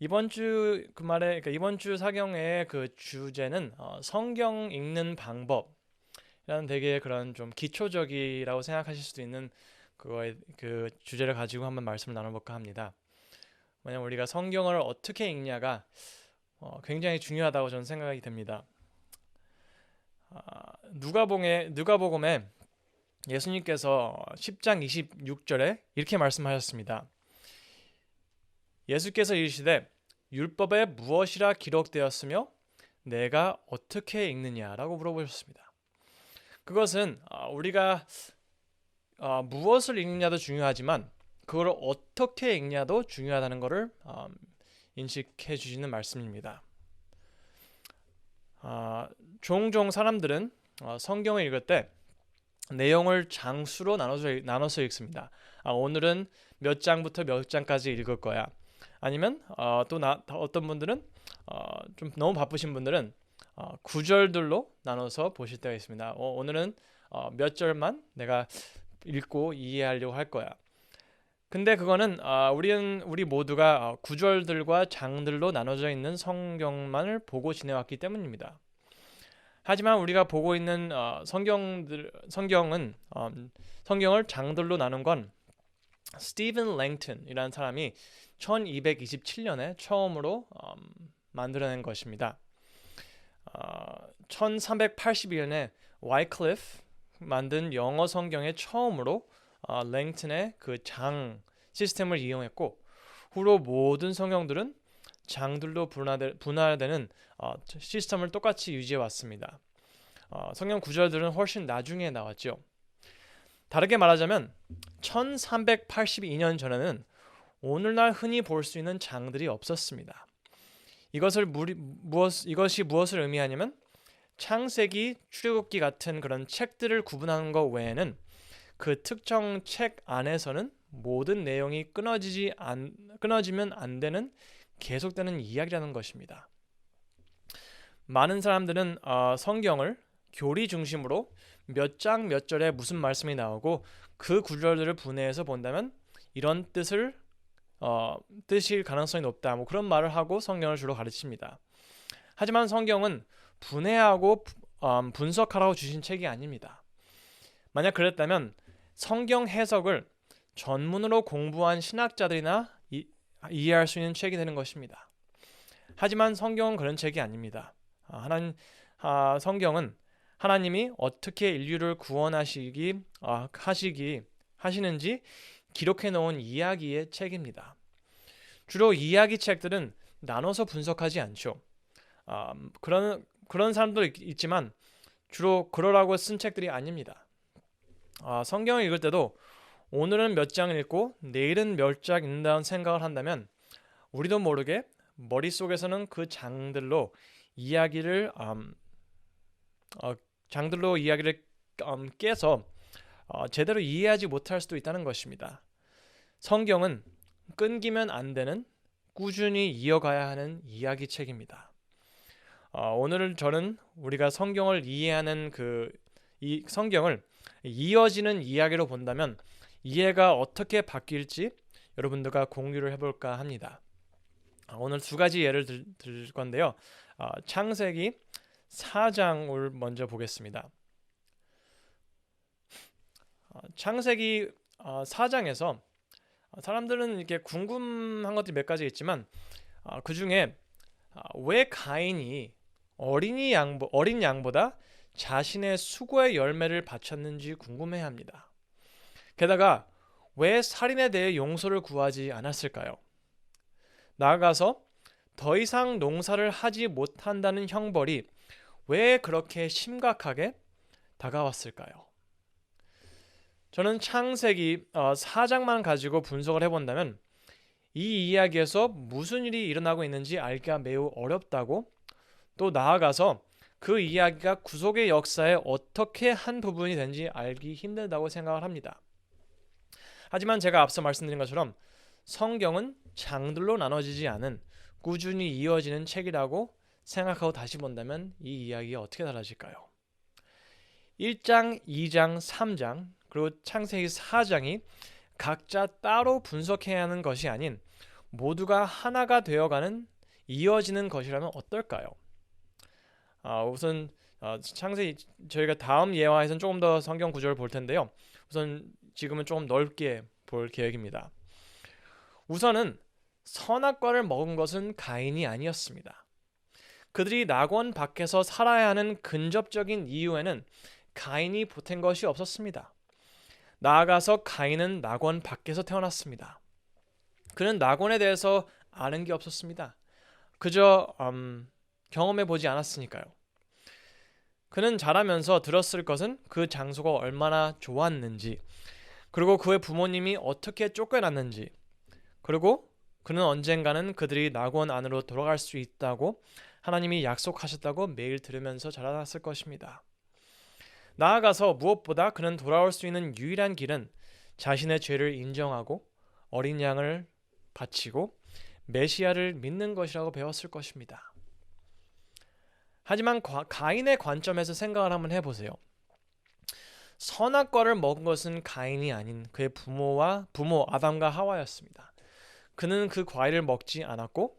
이번 주 그 말에 그러니까 이번 주 사경의 그 주제는 어, 성경 읽는 방법이라는 되게 그런 좀 기초적이라고 생각하실 수도 있는 그거의 그 주제를 가지고 한번 말씀을 나눠볼까 합니다. 왜냐면 우리가 성경을 어떻게 읽냐가 어, 굉장히 중요하다고 저는 생각이 됩니다. 아, 누가복음에 누가복음에 예수님께서 10장 26절에 이렇게 말씀하셨습니다. 예수께서 이르시되 율법에 무엇이라 기록되었으며 내가 어떻게 읽느냐라고 물어보셨습니다. 그것은 아, 우리가 아, 무엇을 읽느냐도 중요하지만 그걸 어떻게 읽냐도 중요하다는 것을 아, 인식해 주시는 말씀입니다. 종종 사람들은 어, 성경을 읽을 때 내용을 장수로 나눠서, 읽습니다. 오늘은 몇 장부터 몇 장까지 읽을 거야. 아니면 어, 또 나, 어떤 분들은 어, 좀 너무 바쁘신 분들은 어, 구절들로 나눠서 보실 때가 있습니다. 어, 오늘은 어, 몇 절만 내가 읽고 이해하려고 할 거야. 근데 그거는 어, 우리는 우리 모두가 어, 구절들과 장들로 나눠져 있는 성경만을 보고 지내왔기 때문입니다. 하지만 우리가 보고 있는 어, 성경들 성경은 어, 성경을 장들로 나눈 건 스티븐 랭튼이라는 사람이 1227년에 처음으로 음, 만들어낸 것입니다. 어, 1382년에 와이클리프 만든 영어 성경의 처음으로 어, 랭튼의 그 장 시스템을 이용했고 후로 모든 성경들은 장들로 분화되, 분화되는 어, 시스템을 똑같이 유지해 왔습니다. 어, 성경 구절들은 훨씬 나중에 나왔죠. 다르게 말하자면 1382년 전에는 오늘날 흔히 볼 수 있는 장들이 없었습니다. 이것을 무리, 무엇, 이것이 무엇을 의미하냐면 창세기, 출애굽기 같은 그런 책들을 구분하는 것 외에는 그 특정 책 안에서는 모든 내용이 끊어지지 안, 끊어지면 안 되는 계속되는 이야기라는 것입니다. 많은 사람들은 어, 성경을 교리 중심으로 몇 장 몇 절에 무슨 말씀이 나오고 그 구절들을 분해해서 본다면 이런 뜻을 어, 뜻일 가능성이 높다. 뭐 그런 말을 하고 성경을 주로 가르칩니다. 하지만 성경은 분해하고 음, 분석하라고 주신 책이 아닙니다. 만약 그랬다면 성경 해석을 전문으로 공부한 신학자들이나 이, 이해할 수 있는 책이 되는 것입니다. 하지만 성경은 그런 책이 아닙니다. 아, 하나님 아, 성경은 하나님이 어떻게 인류를 구원하시기 아, 하시기 하시는지 기록해 놓은 이야기의 책입니다. 주로 이야기 책들은 나눠서 분석하지 않죠. 아, 그런 그런 사람도 있, 지만 주로 그러라고 쓴 책들이 아닙니다. 아, 성경을 읽을 때도 오늘은 몇 장 읽고 내일은 몇 장 읽는다는 생각을 한다면 우리도 모르게 머릿속에서는 그 장들로 이야기를 음, 어, 장들로 이야기를 음, 깨서 어, 제대로 이해하지 못할 수도 있다는 것입니다. 성경은 끊기면 안 되는 꾸준히 이어가야 하는 이야기 책입니다. 어, 오늘 저는 우리가 성경을 이해하는 그 이 성경을 이어지는 이야기로 본다면 이해가 어떻게 바뀔지 여러분들과 공유를 해볼까 합니다. 아, 오늘 두 가지 예를 들, 들 건데요. 어, 창세기 4장을 먼저 보겠습니다. 어, 창세기 4장에서 어, 사람들은 이렇게 궁금한 것들이 몇 가지 있지만 그 중에 왜 가인이 어린이 양 어린 양보다 자신의 수고의 열매를 바쳤는지 궁금해합니다. 게다가 왜 살인에 대해 용서를 구하지 않았을까요? 나아가서 더 이상 농사를 하지 못한다는 형벌이 왜 그렇게 심각하게 다가왔을까요? 저는 창세기 4장만 어, 가지고 분석을 해본다면 이 이야기에서 무슨 일이 일어나고 있는지 알기가 매우 어렵다고 또 나아가서 그 이야기가 구속의 역사에 어떻게 한 부분이 된지 알기 힘들다고 생각을 합니다. 하지만 제가 앞서 말씀드린 것처럼 성경은 장들로 나눠지지 않은 꾸준히 이어지는 책이라고 생각하고 다시 본다면 이 이야기가 어떻게 달라질까요? 1장, 2장, 3장, 그리고 창세기 4장이 각자 따로 분석해야 하는 것이 아닌 모두가 하나가 되어가는 이어지는 것이라면 어떨까요? 아, 우선 어, 창세기 저희가 다음 예화에서는 조금 더 성경 구절을 볼 텐데요. 우선 지금은 조금 넓게 볼 계획입니다. 우선은 선악과를 먹은 것은 가인이 아니었습니다. 그들이 낙원 밖에서 살아야 하는 근접적인 이유에는 가인이 보탠 것이 없었습니다. 나아가서 가인은 낙원 밖에서 태어났습니다. 그는 낙원에 대해서 아는 게 없었습니다. 그저 음, 경험해 보지 않았으니까요. 그는 자라면서 들었을 것은 그 장소가 얼마나 좋았는지, 그리고 그의 부모님이 어떻게 쫓겨났는지, 그리고 그는 언젠가는 그들이 낙원 안으로 돌아갈 수 있다고 하나님이 약속하셨다고 매일 들으면서 자라났을 것입니다. 나아가서 무엇보다 그는 돌아올 수 있는 유일한 길은 자신의 죄를 인정하고 어린 양을 바치고 메시아를 믿는 것이라고 배웠을 것입니다. 하지만 가인의 관점에서 생각을 한번 해보세요. 선악과를 먹은 것은 가인이 아닌 그의 부모와 부모 아담과 하와였습니다. 그는 그 과일을 먹지 않았고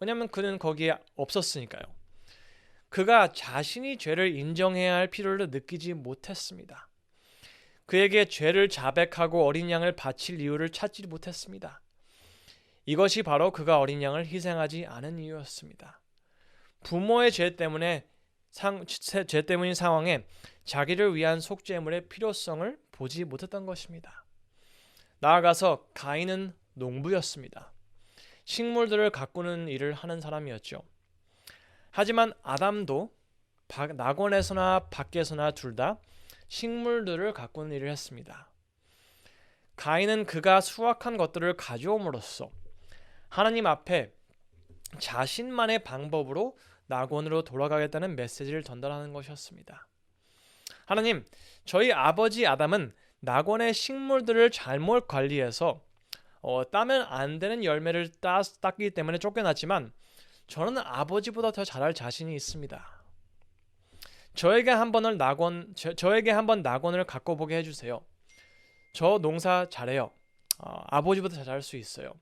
왜냐하면 그는 거기에 없었으니까요. 그가 자신이 죄를 인정해야 할 필요를 느끼지 못했습니다. 그에게 죄를 자백하고 어린 양을 바칠 이유를 찾지 못했습니다. 이것이 바로 그가 어린 양을 희생하지 않은 이유였습니다. 부모의 죄 때문에 상, 죄 때문인 상황에 자기를 위한 속죄물의 필요성을 보지 못했던 것입니다. 나아가서 가인은 농부였습니다. 식물들을 가꾸는 일을 하는 사람이었죠. 하지만 아담도 낙원에서나 밖에서나 둘 다 식물들을 가꾸는 일을 했습니다. 가인은 그가 수확한 것들을 가져옴으로써 하나님 앞에 자신만의 방법으로 낙원으로 돌아가겠다는 메시지를 전달하는 것이었습니다. 하나님, 저희 아버지 아담은 낙원의 식물들을 잘못 관리해서 어, 따면 안 되는 열매를 따, 땄기 때문에 쫓겨났지만 저는 아버지보다 더 잘할 자신이 있습니다. 저에게 한 번을 낙원 저, 에게 한 번 낙원을 갖고 보게 해주세요. 저 농사 잘해요. 어, 아버지보다 잘할 수 있어요.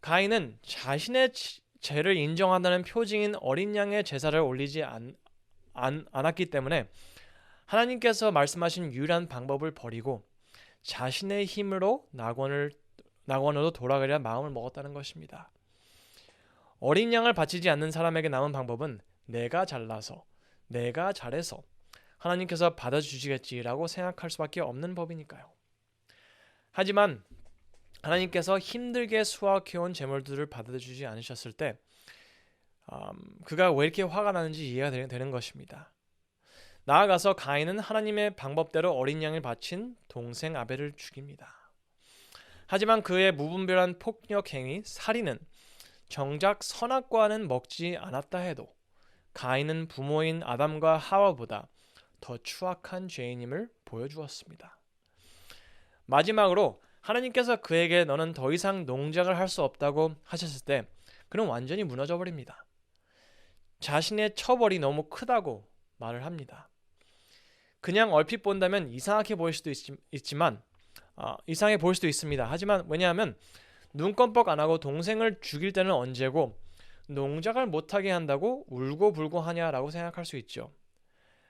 가인은 자신의 죄를 인정한다는 표징인 어린 양의 제사를 올리지 않, 안, 않았기 때문에 하나님께서 말씀하신 유일한 방법을 버리고 자신의 힘으로 낙원을 낙원으로 돌아가려 마음을 먹었다는 것입니다. 어린 양을 바치지 않는 사람에게 남은 방법은 내가 잘나서 내가 잘해서 하나님께서 받아주시겠지라고 생각할 수밖에 없는 법이니까요. 하지만 하나님께서 힘들게 수확해온 재물들을 받아주지 않으셨을 때 음, 그가 왜 이렇게 화가 나는지 이해가 되는 것입니다. 나아가서 가인은 하나님의 방법대로 어린 양을 바친 동생 아벨을 죽입니다. 하지만 그의 무분별한 폭력 행위, 살인은 정작 선악과는 먹지 않았다 해도 가인은 부모인 아담과 하와보다 더 추악한 죄인임을 보여주었습니다. 마지막으로 하나님께서 그에게 너는 더 이상 농작을 할 수 없다고 하셨을 때 그는 완전히 무너져 버립니다. 자신의 처벌이 너무 크다고 말을 합니다. 그냥 얼핏 본다면 이상하게 보일 수도 있, 지만 어, 이상해 보일 수도 있습니다. 하지만 왜냐하면 눈 껌뻑 안 하고 동생을 죽일 때는 언제고 농작을 못하게 한다고 울고 불고 하냐라고 생각할 수 있죠.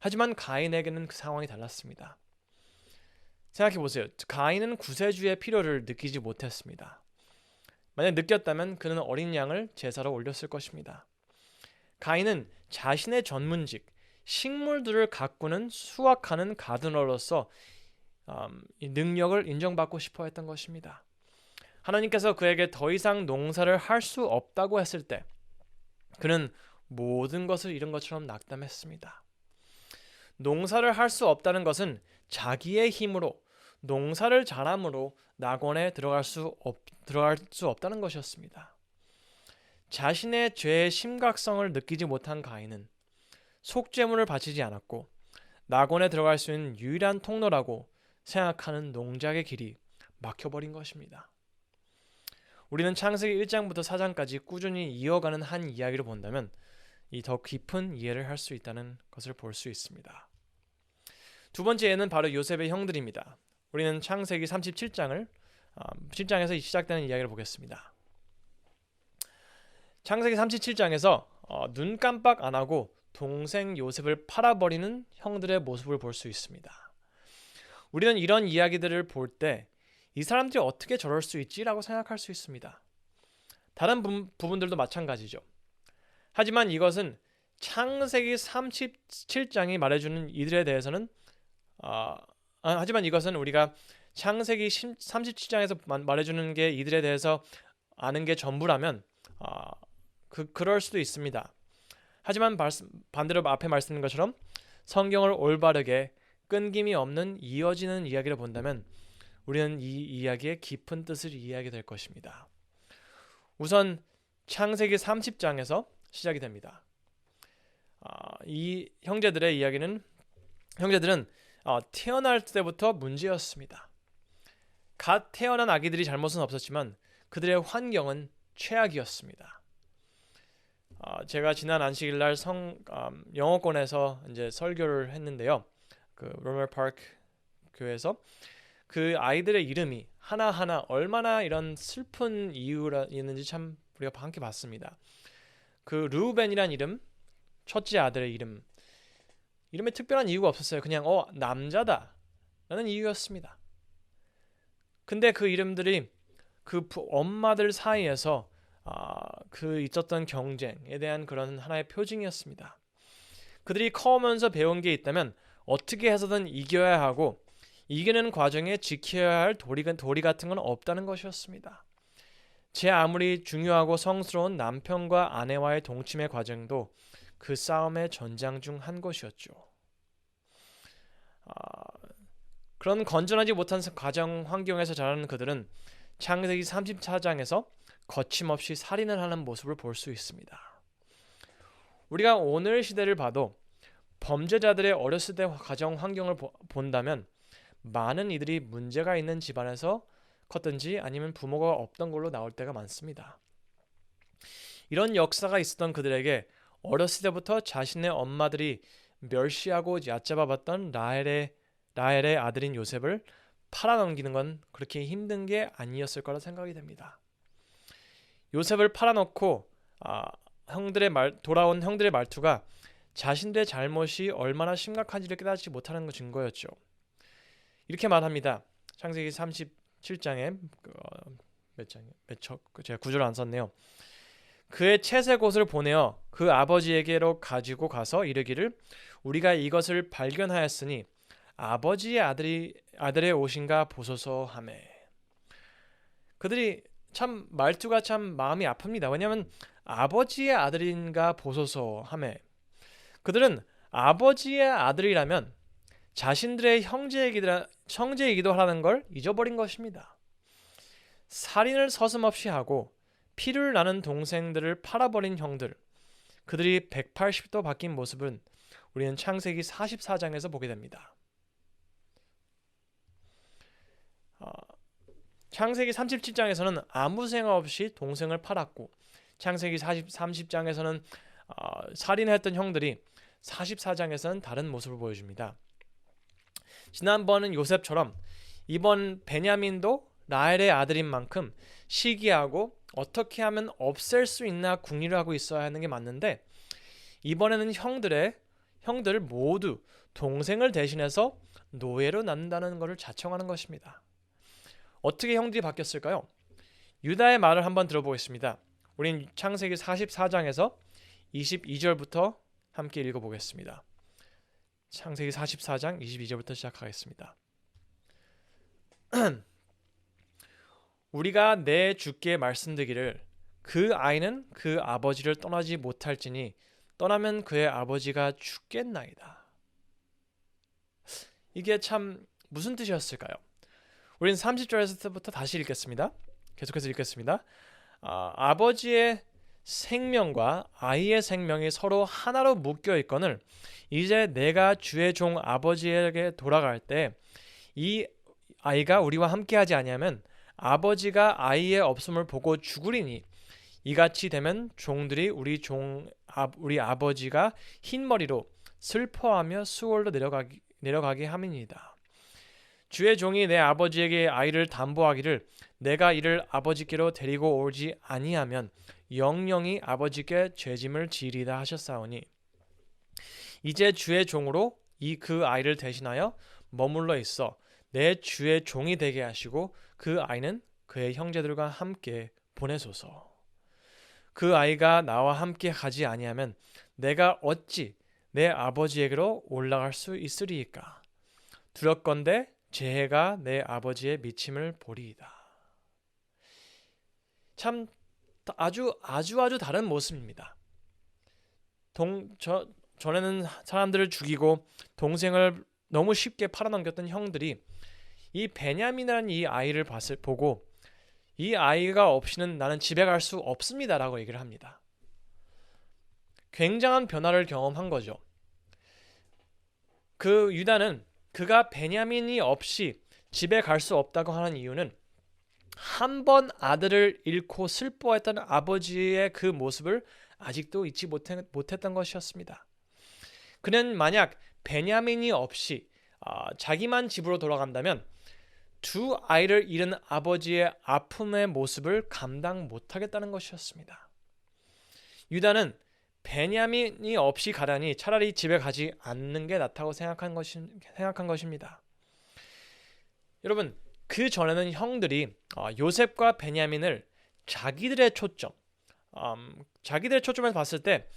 하지만 가인에게는 그 상황이 달랐습니다. 생각해 보세요. 가인은 구세주의 필요를 느끼지 못했습니다. 만약 느꼈다면 그는 어린 양을 제사로 올렸을 것입니다. 가인은 자신의 전문직, 식물들을 가꾸는 수확하는 가드너로서 음, 이 능력을 인정받고 싶어 했던 것입니다. 하나님께서 그에게 더 이상 농사를 할 수 없다고 했을 때 그는 모든 것을 잃은 것처럼 낙담했습니다. 농사를 할 수 없다는 것은 자기의 힘으로 농사를 잘함으로 낙원에 들어갈 수 없, 들어갈 수 없다는 것이었습니다. 자신의 죄의 심각성을 느끼지 못한 가인은 속죄물을 바치지 않았고 낙원에 들어갈 수 있는 유일한 통로라고 생각하는 농작의 길이 막혀버린 것입니다. 우리는 창세기 1장부터 4장까지 꾸준히 이어가는 한 이야기를 본다면 이 더 깊은 이해를 할 수 있다는 것을 볼 수 있습니다. 두 번째 예는 바로 요셉의 형들입니다. 우리는 창세기 37장을 7장에서 시작되는 이야기를 보겠습니다. 창세기 37장에서 어, 눈 깜빡 안 하고 동생 요셉을 팔아버리는 형들의 모습을 볼 수 있습니다. 우리는 이런 이야기들을 볼 때 이 사람들이 어떻게 저럴 수 있지라고 생각할 수 있습니다. 다른 부, 부분들도 마찬가지죠. 하지만 이것은 창세기 37장이 말해주는 이들에 대해서는 어, 아, 하지만 이것은 우리가 창세기 37장에서 말해주는 게 이들에 대해서 아는 게 전부라면 어, 그 그럴 수도 있습니다. 하지만 반대로 앞에 말씀드린 것처럼 성경을 올바르게 끊김이 없는 이어지는 이야기를 본다면 우리는 이 이야기의 깊은 뜻을 이해하게 될 것입니다. 우선 창세기 30장에서 시작이 됩니다. 아, 이 형제들의 이야기는 형제들은 어, 태어날 때부터 문제였습니다. 갓 태어난 아기들이 잘못은 없었지만 그들의 환경은 최악이었습니다. 어, 제가 지난 안식일 날 성 음, 영어권에서 이제 설교를 했는데요. 그 로멀 파크 교회에서 그 아이들의 이름이 하나하나 얼마나 이런 슬픈 이유였는지 참 우리가 함께 봤습니다. 그 루벤이란 이름, 첫째 아들의 이름, 이름에 특별한 이유가 없었어요. 그냥 어 남자다 라는 이유였습니다. 근데 그 이름들이 그 엄마들 사이에서 아, 그 있었던 경쟁에 대한 그런 하나의 표징이었습니다. 그들이 커오면서 배운 게 있다면 어떻게 해서든 이겨야 하고 이기는 과정에 지켜야 할 도리, 도리 같은 건 없다는 것이었습니다. 제 아무리 중요하고 성스러운 남편과 아내와의 동침의 과정도 그 싸움의 전장 중 한 것이었죠. 아, 그런 건전하지 못한 가정 환경에서 자라는 그들은 창세기 34장에서 거침없이 살인을 하는 모습을 볼 수 있습니다. 우리가 오늘 시대를 봐도 범죄자들의 어렸을 때 가정 환경을 보, 본다면 많은 이들이 문제가 있는 집안에서 컸든지 아니면 부모가 없던 걸로 나올 때가 많습니다. 이런 역사가 있었던 그들에게 어렸을 때부터 자신의 엄마들이 멸시하고 얕잡아봤던 라헬의 라헬의 아들인 요셉을 팔아넘기는 건 그렇게 힘든 게 아니었을 거라 생각이 됩니다. 요셉을 팔아놓고 아, 형들의 말 돌아온 형들의 말투가 자신들의 잘못이 얼마나 심각한지를 깨닫지 못하는 것 증거였죠. 이렇게 말합니다. 창세기 37장에 그, 어, 몇 장에 몇척 제가 구절을 안 썼네요. 그의 채색 옷을 보내어 그 아버지에게로 가지고 가서 이르기를 우리가 이것을 발견하였으니 아버지의 아들이 아들의 옷인가 보소서 하매 그들이 참 말투가 참 마음이 아픕니다. 왜냐하면 아버지의 아들인가 보소서 하매 그들은 아버지의 아들이라면 자신들의 형제이기도, 하는 걸 잊어버린 것입니다. 살인을 서슴없이 하고 피를 나는 동생들을 팔아버린 형들, 그들이 180도 바뀐 모습은 우리는 창세기 44장에서 보게 됩니다. 어, 창세기 37장에서는 아무 생각 없이 동생을 팔았고 창세기 40, 30장에서는 어, 살인했던 형들이 44장에서는 다른 모습을 보여줍니다. 지난번은 요셉처럼 이번 베냐민도 라헬의 아들인 만큼 시기하고 어떻게 하면 없앨 수 있나 궁리를 하고 있어야 하는 게 맞는데 이번에는 형들의 형들 모두 동생을 대신해서 노예로 낳는다는 것을 자청하는 것입니다. 어떻게 형들이 바뀌었을까요? 유다의 말을 한번 들어보겠습니다. 우린 창세기 44장에서 22절부터 함께 읽어보겠습니다. 창세기 44장 22절부터 시작하겠습니다. 우리가 내 주께 말씀드기를 그 아이는 그 아버지를 떠나지 못할지니 떠나면 그의 아버지가 죽겠나이다. 이게 참 무슨 뜻이었을까요? 우리는 30절에서부터 다시 읽겠습니다. 계속해서 읽겠습니다. 아, 아버지의 생명과 아이의 생명이 서로 하나로 묶여 있거늘 이제 내가 주의 종 아버지에게 돌아갈 때 이 아이가 우리와 함께하지 아니하면 아버지가 아이의 없음을 보고 죽으리니 이같이 되면 종들이 우리 종 아, 우리 아버지가 흰 머리로 슬퍼하며 수월로 내려가기 내려가게 함이니이다. 주의 종이 내 아버지에게 아이를 담보하기를 내가 이를 아버지께로 데리고 오지 아니하면 영영이 아버지께 죄짐을 지리다 하셨사오니 이제 주의 종으로 이 그 아이를 대신하여 머물러 있어 내 주의 종이 되게 하시고 그 아이는 그의 형제들과 함께 보내소서. 그 아이가 나와 함께 가지 아니하면 내가 어찌 내 아버지에게로 올라갈 수 있으리이까? 두렵건대 재해가 내 아버지의 미침을 보리이다. 참 아주 아주 아주 다른 모습입니다. 동 저 전에는 사람들을 죽이고 동생을 너무 쉽게 팔아넘겼던 형들이 이 베냐민이라는 이 아이를 봤을 보고 이 아이가 없이는 나는 집에 갈 수 없습니다라고 얘기를 합니다. 굉장한 변화를 경험한 거죠. 그 유다는 그가 베냐민이 없이 집에 갈 수 없다고 하는 이유는 한 번 아들을 잃고 슬퍼했던 아버지의 그 모습을 아직도 잊지 못했던 것이었습니다. 그는 만약 베냐민이 없이 어, 자기만 집으로 돌아간다면 두 아이를 잃은 아버지의 아픔의 모습을 감당 못하겠다는 것이었습니다. 유다는 베냐민이 없이 가다니 차라리 집에 가지 않는 게 낫다고 생각한, 것이, 생각한 것입니다. 여러분 그 전에는 형들이 어, 요셉과 베냐민을 자기들의 초점, 음, 자기들의 초점에서 봤을 때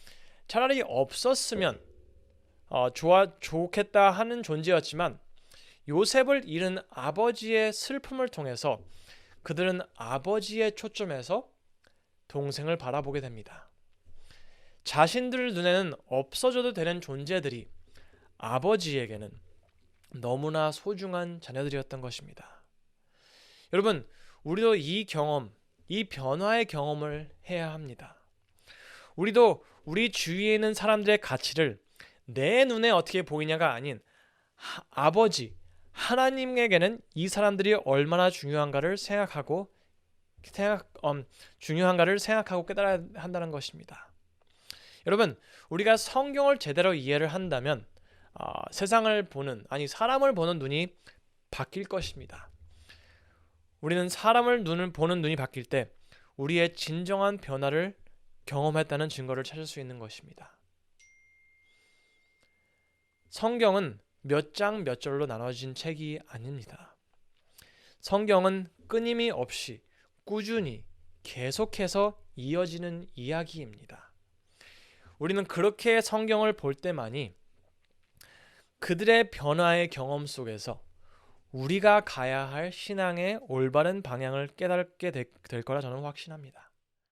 차라리 없었으면 어, 좋아 좋겠다 하는 존재였지만 요셉을 잃은 아버지의 슬픔을 통해서 그들은 아버지의 초점에서 동생을 바라보게 됩니다. 자신들 눈에는 없어져도 되는 존재들이 아버지에게는 너무나 소중한 자녀들이었던 것입니다. 여러분, 우리도 이 경험, 이 변화의 경험을 해야 합니다. 우리도 우리 주위에 있는 사람들의 가치를 내 눈에 어떻게 보이냐가 아닌 하, 아버지 하나님에게는 이 사람들이 얼마나 중요한가를 생각하고 생각 음, 중요한가를 생각하고 깨달아야 한다는 것입니다. 여러분, 우리가 성경을 제대로 이해를 한다면 어, 세상을 보는 아니 사람을 보는 눈이 바뀔 것입니다. 우리는 사람을 눈을 보는 눈이 바뀔 때 우리의 진정한 변화를 경험했다는 증거를 찾을 수 있는 것입니다. 성경은 몇 장 몇 절로 나눠진 책이 아닙니다. 성경은 끊임이 없이 꾸준히 계속해서 이어지는 이야기입니다. 우리는 그렇게 성경을 볼 때만이 그들의 변화의 경험 속에서 우리가 가야 할 신앙의 올바른 방향을 깨닫게 될 거라 저는 확신합니다.